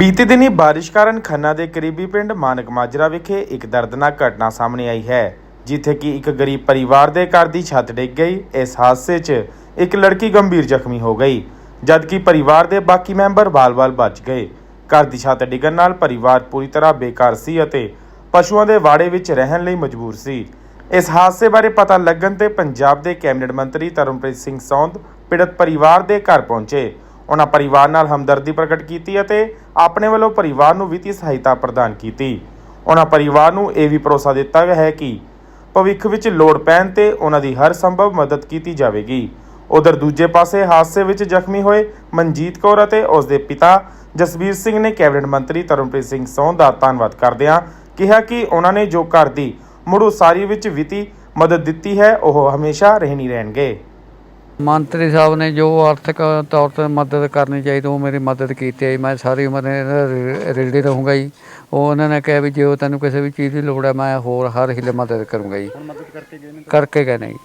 ਬੀਤੇ ਦਿਨੀ ਬਾਰਿਸ਼ ਕਾਰਨ ਖੰਨਾ ਦੇ ਕਰੀਬੀ ਪਿੰਡ ਮਾਨਕ ਮਾਜਰਾ ਵਿਖੇ ਇੱਕ ਦਰਦਨਾਕ ਘਟਨਾ ਸਾਹਮਣੇ ਆਈ ਹੈ, ਜਿੱਥੇ ਕਿ ਇੱਕ ਗਰੀਬ ਪਰਿਵਾਰ ਦੇ ਘਰ ਦੀ ਛੱਤ ਡਿੱਗ ਗਈ। ਇਸ ਹਾਦਸੇ 'ਚ ਇੱਕ ਲੜਕੀ ਗੰਭੀਰ ਜ਼ਖਮੀ ਹੋ ਗਈ, ਜਦਕਿ ਪਰਿਵਾਰ ਦੇ ਬਾਕੀ ਮੈਂਬਰ ਬਾਲ-ਬਾਲ ਬਚ ਗਏ। ਘਰ ਦੀ ਛੱਤ ਡਿੱਗਣ ਨਾਲ ਪਰਿਵਾਰ ਪੂਰੀ ਤਰ੍ਹਾਂ ਬੇਕਾਰ ਸੀ ਅਤੇ ਪਸ਼ੂਆਂ ਦੇ ਵਾੜੇ ਵਿੱਚ ਰਹਿਣ ਲਈ ਮਜਬੂਰ ਸੀ। ਇਸ ਹਾਦਸੇ ਬਾਰੇ ਪਤਾ ਲੱਗਣ ਤੇ ਪੰਜਾਬ ਦੇ ਕੈਬਨਿਟ ਮੰਤਰੀ ਤਰਨਪ੍ਰੀਤ ਸਿੰਘ ਸੌਂਦ, ਪੀੜਤ ਪਰਿਵਾਰ ਦੇ ਘਰ ਪਹੁੰਚੇ। ਉਹਨਾਂ ਪਰਿਵਾਰ ਨਾਲ ਹਮਦਰਦੀ ਪ੍ਰਗਟ ਕੀਤੀ ਅਤੇ ਆਪਣੇ ਵੱਲੋਂ ਪਰਿਵਾਰ ਨੂੰ ਵਿੱਤੀ ਸਹਾਇਤਾ ਪ੍ਰਦਾਨ ਕੀਤੀ। ਉਹਨਾਂ ਪਰਿਵਾਰ ਨੂੰ ਇਹ ਵੀ ਭਰੋਸਾ ਦਿੱਤਾ ਗਿਆ ਹੈ ਕਿ ਭਵਿੱਖ ਵਿੱਚ ਲੋੜ ਪੈਣ ਤੇ ਉਹਨਾਂ ਦੀ ਹਰ ਸੰਭਵ ਮਦਦ ਕੀਤੀ ਜਾਵੇਗੀ। ਉਧਰ ਦੂਜੇ ਪਾਸੇ ਹਾਦਸੇ ਵਿੱਚ ਜ਼ਖਮੀ ਹੋਏ ਮਨਜੀਤ ਕੌਰ ਅਤੇ ਉਸ ਦੇ ਪਿਤਾ ਜਸਬੀਰ ਸਿੰਘ ਨੇ ਕੈਬਨਿਟ ਮੰਤਰੀ ਤਰਨਪ੍ਰੀਤ ਸਿੰਘ ਸੌਂਦ ਦਾ ਧੰਨਵਾਦ ਕਰਦਿਆਂ ਕਿਹਾ ਕਿ ਉਹਨਾਂ ਨੇ ਜੋ ਘਰ ਦੀ ਮੁੜ ਉਸਾਰੀ ਵਿੱਚ ਵਿੱਤੀ ਮਦਦ ਦਿੱਤੀ ਹੈ, ਉਹ ਹਮੇਸ਼ਾ ਰਹਿਣੀ ਰਹਿਣਗੇ। ਮੰਤਰੀ ਸਾਹਿਬ ਨੇ ਜੋ ਆਰਥਿਕ ਤੌਰ ਤੇ ਮਦਦ ਕਰਨੀ ਚਾਹੀਦੀ ਉਹ ਮੇਰੀ ਮਦਦ ਕੀਤੀ ਹੈ ਜੀ। ਮੈਂ ਸਾਰੀ ਉਮਰ ਰਿਲਡੀ ਰਹੂੰਗਾ ਜੀ। ਉਹ ਉਹਨਾਂ ਨੇ ਕਿਹਾ ਵੀ ਜੇ ਉਹ ਤੈਨੂੰ ਕਿਸੇ ਵੀ ਚੀਜ਼ ਦੀ ਲੋੜ ਹੈ ਮੈਂ ਹੋਰ ਹਰ ਹਿੱਲੇ ਮਦਦ ਕਰੂੰਗਾ ਜੀ। ਹੁਣ ਮਦਦ ਕਰਕੇ ਗਏ ਨੇ ਕਰਕੇ ਗਏ ਨੇ ਜੀ।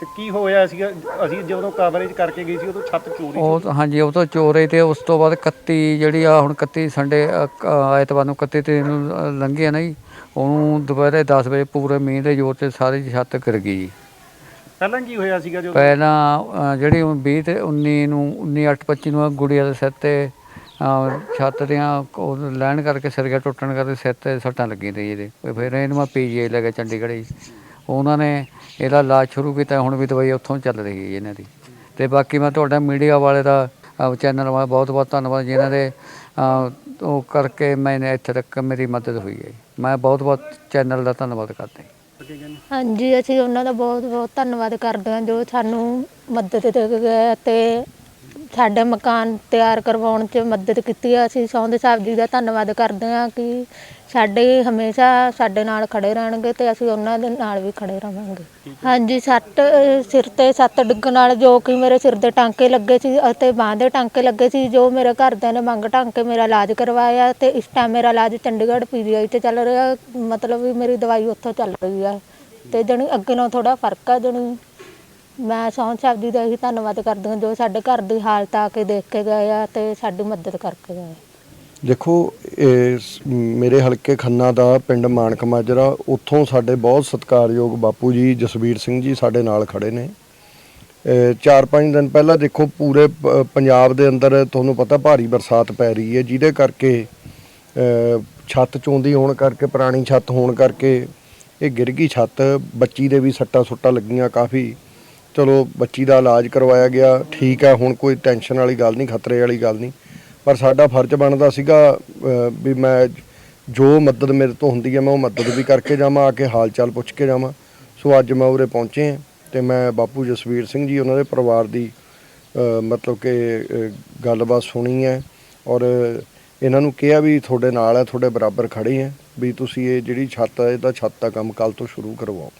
ਤੇ ਕੀ ਹੋਇਆ ਸੀਗਾ? ਅਸੀਂ ਜਦੋਂ ਕਵਰੇਜ ਕਰਕੇ ਗਏ ਸੀ ਉਦੋਂ ਛੱਤ ਚੋਰੀ ਸੀ। ਉਹ ਤਾਂ- ਹਾਂਜੀ ਉਹ ਤੋਂ ਚੋਰੇ ਤੇ ਉਸ ਤੋਂ ਬਾਅਦ 31 ਜਿਹੜੀ ਆ ਹੁਣ 31 ਸੰਡੇ ਅ, ਕ- ਐਤਵਾਰ ਨੂੰ 31 ਤਰੀਕ ਨੂੰ ਅ, ਲੰਘੀ ਆ ਨਾ ਜੀ। ਉਹਨੂੰ ਦੁਪਹਿਰੇ 10 ਵਜੇ ਪੂਰੇ ਮੀਂਹ ਦੇ ਜ਼ੋਰ ਤੇ ਸਾਰੀ ਛੱਤ ਗਿਰ ਗਈ ਜੀ। ਪਹਿਲਾਂ ਕੀ ਹੋਇਆ ਸੀਗਾ ਜਦੋਂ? ਪਹਿਲਾਂ ਅ, ਜਿਹੜੀ 20 ਤੇ 19 ਨੂੰ 19 8 25 ਨੂੰ ਆਹ ਗੁੜੀਆ ਦੇ ਸਿਰ ਤੇ ਅ, ਛੱਤ ਦੀਆਂ ਉਹ ਲੈਣ ਕਰਕੇ ਸਿਰ ਗਿਆ ਟੁੱਟਣ ਕਰਕੇ ਸਿਰ ਤੇ ਸੱਟਾਂ ਲੱਗੀਆਂ ਤੇ ਇਹਦੇ। ਫਿਰ ਇਹਨੂੰ ਮੈਂ ਪੀਜੀਆਈ ਲੈ ਗਿਆ ਚੰਡੀਗੜ੍ਹ ਜੀ। ਉਹਨਾਂ ਨੇ ਇਹਦਾ ਇਲਾਜ ਸ਼ੁਰੂ ਕੀਤਾ ਹੁਣ ਵੀ ਦਵਾਈ ਉੱਥੋਂ ਚੱਲ ਰਹੀ ਹੈ ਜੀ ਇਹਨਾਂ ਦੀ। ਤੇ ਬਾਕੀ ਮੈਂ ਤੁਹਾਡਾ ਮੀਡੀਆ ਵਾਲੇ ਦਾ ਅ, ਚੈਨਲ ਵਾਲਾ ਬਹੁਤ ਬਹੁਤ ਧੰਨਵਾਦ ਜਿਨ੍ਹਾਂ ਦੇ। ਅ, ਉਹ ਕਰਕੇ ਮੈਨੇ ਇੱਥੇ ਤੱਕ ਮੇਰੀ ਮਦਦ ਹੋਈ ਹੈ ਮੈਂ ਬਹੁਤ ਬਹੁਤ ਚੈਨਲ ਦਾ ਧੰਨਵਾਦ ਕਰਦਾ ਕਰਕੇ ਗਏ ਨੇ ਹਾਂਜੀ, ਅਸੀਂ ਉਹਨਾਂ ਦਾ ਬਹੁਤ ਬਹੁਤ ਧੰਨਵਾਦ ਕਰਦੇ ਹਾਂ ਜੋ ਸਾਨੂੰ ਮਦਦ ਦੇ ਗਏ ਤੇ ਸਾਡੇ ਮਕਾਨ ਤਿਆਰ ਕਰਵਾਉਣ 'ਚ ਮਦਦ ਕੀਤੀ ਹੈ ਅਸੀਂ ਸੌਂਦੇ ਸਾਹਿਬ ਜੀ ਦਾ ਧੰਨਵਾਦ ਕਰਦੇ ਹਾਂ ਕਿ ਸਾਡੇ ਹਮੇਸ਼ਾ ਸਾਡੇ ਨਾਲ ਖੜ੍ਹੇ ਰਹਿਣਗੇ ਅਤੇ ਅਸੀਂ ਉਹਨਾਂ ਦੇ ਨਾਲ ਵੀ ਖੜ੍ਹੇ ਰਵਾਂਗੇ। ਹਾਂਜੀ, ਸੱਟ, ਸਿਰ ਤੇ ਸੱਤ ਡਿੱਗਣ ਨਾਲ ਜੋ ਕਿ ਮੇਰੇ ਸਿਰ ਦੇ ਟਾਂਕੇ ਲੱਗੇ ਸੀ ਅਤੇ ਬਾਂਹ ਦੇ ਟਾਂਕੇ ਲੱਗੇ ਸੀ, ਜੋ ਮੇਰੇ ਘਰਦਿਆਂ ਨੇ ਮੰਗ ਟਾਂਗ ਕੇ ਮੇਰਾ ਇਲਾਜ ਕਰਵਾਇਆ ਅਤੇ ਇਸ ਟਾਈਮ ਮੇਰਾ ਇਲਾਜ ਚੰਡੀਗੜ੍ਹ ਪੀਜੀਆਈ ਤੇ ਚੱਲ ਰਿਹਾ। ਮਤਲਬ ਵੀ ਮੇਰੀ ਦਵਾਈ ਉੱਥੋਂ ਚੱਲ ਰਹੀ ਆ ਅਤੇ ਜਾਣੀ ਅੱਗੇ ਨਾਲੋਂ ਥੋੜ੍ਹਾ ਫ਼ਰਕ ਆ ਜਾਣੀ। ਮੈਂ ਸੌਂ ਸਾਹਿਬ ਦਾ ਹੀ ਧੰਨਵਾਦ ਕਰਦੀ ਹਾਂ ਜੋ ਸਾਡੇ ਘਰ ਦੀ ਹਾਲਤ ਆ ਕੇ ਦੇਖ ਕੇ ਗਏ ਆ ਤੇ ਸਾਡੀ ਮਦਦ ਕਰਕੇ ਗਏ ਦੇਖੋ ਇਹ ਮੇਰੇ ਹਲਕੇ ਖੰਨਾ ਦਾ ਪਿੰਡ ਮਾਨਕ ਮਾਜਰਾ, ਉੱਥੋਂ ਸਾਡੇ ਬਹੁਤ ਸਤਿਕਾਰਯੋਗ ਬਾਪੂ ਜੀ, ਜਸਵੀਰ ਸਿੰਘ ਜੀ ਸਾਡੇ ਨਾਲ ਖੜੇ ਨੇ। ਇਹ ਚਾਰ ਪੰਜ ਦਿਨ ਪਹਿਲਾਂ ਦੇਖੋ, ਪੂਰੇ ਪੰਜਾਬ ਦੇ ਅੰਦਰ ਤੁਹਾਨੂੰ ਪਤਾ ਭਾਰੀ ਬਰਸਾਤ ਪੈ ਰਹੀ ਹੈ, ਜਿਹਦੇ ਕਰਕੇ ਛੱਤ ਚੋਂਦੀ ਹੋਣ ਕਰਕੇ, ਪੁਰਾਣੀ ਛੱਤ ਹੋਣ ਕਰਕੇ, ਇਹ ਗਿਰ ਗਈ ਛੱਤ, ਬੱਚੀ ਦੇ ਵੀ ਸੱਟਾਂ ਸੁੱਟਾਂ ਲੱਗੀਆਂ ਕਾਫੀ। ਚਲੋ ਬੱਚੀ ਦਾ ਇਲਾਜ ਕਰਵਾਇਆ ਗਿਆ, ਠੀਕ ਹੈ ਹੁਣ ਕੋਈ ਟੈਨਸ਼ਨ ਵਾਲੀ ਗੱਲ ਨਹੀਂ, ਖਤਰੇ ਵਾਲੀ ਗੱਲ ਨਹੀਂ। ਪਰ ਸਾਡਾ ਫਰਜ਼ ਬਣਦਾ ਸੀਗਾ ਵੀ ਮੈਂ ਜੋ ਮਦਦ ਮੇਰੇ ਤੋਂ ਹੁੰਦੀ ਹੈ ਮੈਂ ਉਹ ਮਦਦ ਵੀ ਕਰਕੇ ਜਾਵਾਂ, ਆ ਕੇ ਹਾਲ ਚਾਲ ਪੁੱਛ ਕੇ ਜਾਵਾਂ। ਸੋ ਅੱਜ ਮੈਂ ਉਰੇ ਪਹੁੰਚੇ ਹਾਂ ਤੇ ਮੈਂ ਬਾਪੂ ਜਸਵੀਰ ਸਿੰਘ ਜੀ, ਉਹਨਾਂ ਦੇ ਪਰਿਵਾਰ ਦੀ ਮਤਲਬ ਕਿ ਗੱਲਬਾਤ ਸੁਣੀ ਹੈ। ਔਰ ਇਹਨਾਂ ਨੂੰ ਕਿਹਾ ਵੀ ਤੁਹਾਡੇ ਨਾਲ ਹੈ ਤੁਹਾਡੇ ਬਰਾਬਰ ਖੜੇ ਹੈ ਵੀ ਤੁਸੀਂ ਇਹ ਜਿਹੜੀ ਛੱਤ ਹੈ ਇਹਦਾ ਛੱਤ ਦਾ ਕੰਮ ਕੱਲ ਤੋਂ ਸ਼ੁਰੂ ਕਰਵਾਓ।